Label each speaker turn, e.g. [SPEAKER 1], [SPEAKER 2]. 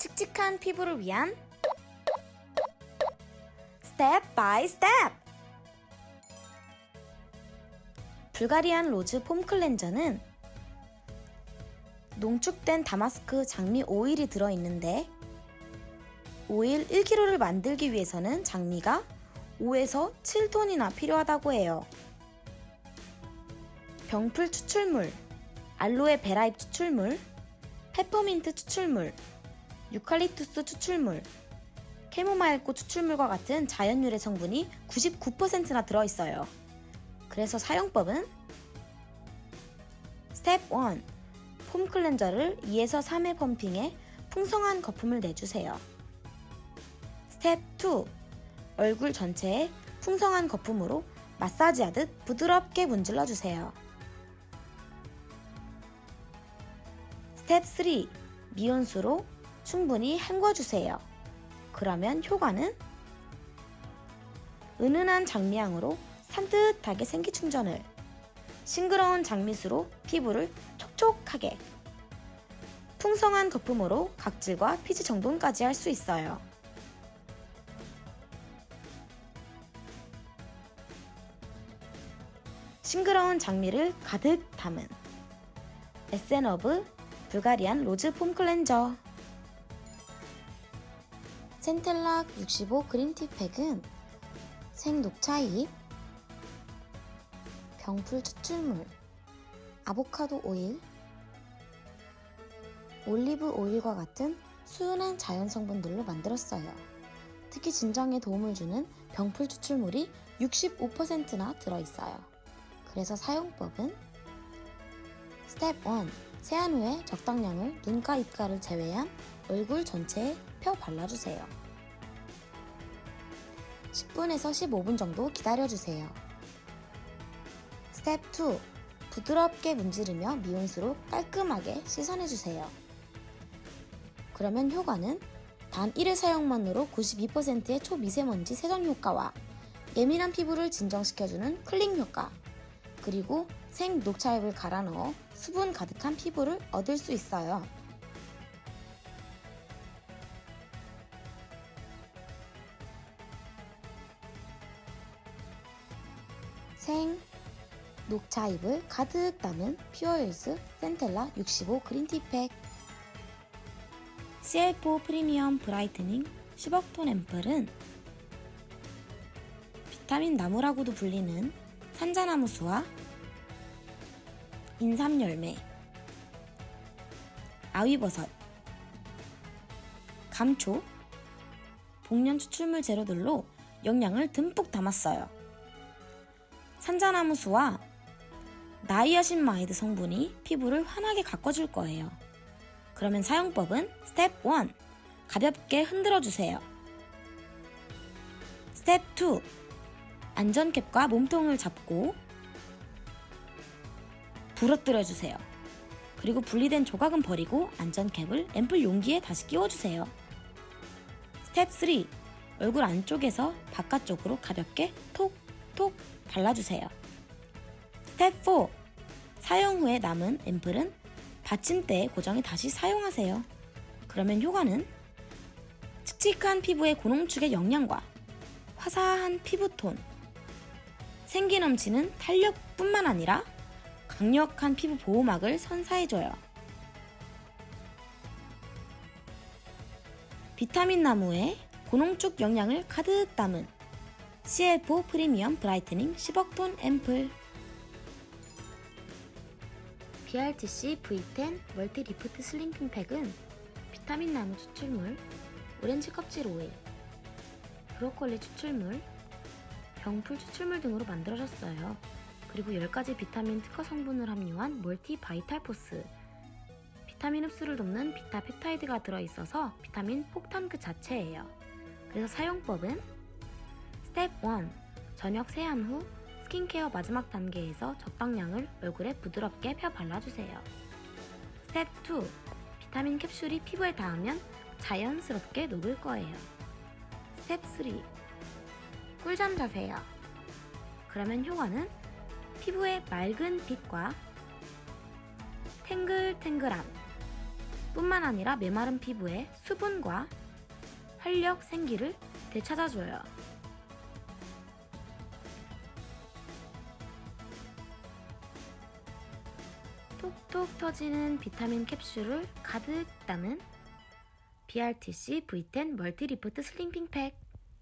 [SPEAKER 1] 칙칙한 피부를 위한 스텝 바이 스텝! 불가리안 로즈 폼 클렌저는 농축된 다마스크 장미 오일이 들어있는데 오일 1kg를 만들기 위해서는 장미가 5에서 7톤이나 필요하다고 해요. 병풀 추출물, 알로에 베라잎 추출물, 페퍼민트 추출물, 유칼립투스 추출물, 캐모마일꽃 추출물과 같은 자연 유래 성분이 99%나 들어있어요. 그래서 사용법은 스텝 1. 폼 클렌저를 2에서 3회 펌핑해 풍성한 거품을 내주세요. 스텝 2. 얼굴 전체에 풍성한 거품으로 마사지하듯 부드럽게 문질러 주세요. 스텝 3. 미온수로 충분히 헹궈주세요. 그러면 효과는? 은은한 장미향으로 산뜻하게 생기 충전을. 싱그러운 장미수로 피부를 촉촉하게. 풍성한 거품으로 각질과 피지 정돈까지 할 수 있어요. 싱그러운 장미를 가득 담은. 에센어브 불가리안 로즈 폼 클렌저 센텔락 65 그린티 팩은 생녹차잎, 병풀 추출물, 아보카도 오일, 올리브 오일과 같은 수은한 자연 성분들로 만들었어요. 특히 진정에 도움을 주는 병풀 추출물이 65%나 들어있어요. 그래서 사용법은 스텝 1. 세안 후에 적당량을 눈가 입가를 제외한 얼굴 전체에 펴 발라주세요. 10분에서 15분 정도 기다려주세요. 스텝 2. 부드럽게 문지르며 미온수로 깔끔하게 씻어내주세요. 그러면 효과는 단 1회 사용만으로 92%의 초미세먼지 세정 효과와 예민한 피부를 진정시켜주는 클링 효과, 그리고 생 녹차잎을 갈아 넣어 수분 가득한 피부를 얻을 수 있어요. 생 녹차잎을 가득 담은 퓨어힐스 센텔라 65 그린티팩 CL4 프리미엄 브라이트닝 10억톤 앰플은 비타민 나무라고도 불리는 산자나무수와 인삼열매, 아위버섯, 감초, 복년 추출물 재료들로 영양을 듬뿍 담았어요. 산자나무 수와 나이아신 마이드 성분이 피부를 환하게 가꿔줄 거예요. 그러면 사용법은 스텝 1. 가볍게 흔들어 주세요. 스텝 2. 안전캡과 몸통을 잡고 부러뜨려 주세요. 그리고 분리된 조각은 버리고 안전캡을 앰플 용기에 다시 끼워주세요. 스텝 3. 얼굴 안쪽에서 바깥쪽으로 가볍게 톡톡 발라주세요. 스텝 4. 사용 후에 남은 앰플은 받침대에 고정해 다시 사용하세요. 그러면 효과는 칙칙한 피부의 고농축의 영양과 화사한 피부톤, 생기 넘치는 탄력뿐만 아니라 강력한 피부 보호막을 선사해줘요. 비타민 나무에 고농축 영양을 가득 담은 CF 프리미엄 브라이트닝 10억톤 앰플 BRTC V10 멀티 리프트 슬링핑 팩은 비타민 나무 추출물, 오렌지 껍질 오일, 브로콜리 추출물, 병풀 추출물 등으로 만들어졌어요. 그리고 10가지 비타민 특허 성분을 함유한 멀티 바이탈 포스. 비타민 흡수를 돕는 비타 펩타이드가 들어있어서 비타민 폭탄 그 자체예요. 그래서 사용법은 스텝 1. 저녁 세안 후 스킨케어 마지막 단계에서 적당량을 얼굴에 부드럽게 펴 발라주세요. 스텝 2. 비타민 캡슐이 피부에 닿으면 자연스럽게 녹을 거예요. 스텝 3. 꿀잠 자세요. 그러면 효과는 피부의 맑은 빛과 탱글탱글함, 뿐만 아니라 메마른 피부에 수분과 활력, 생기를 되찾아줘요. 톡톡 터지는 비타민 캡슐을 가득 담은 BRTC V10 멀티 리프트 슬링핑 팩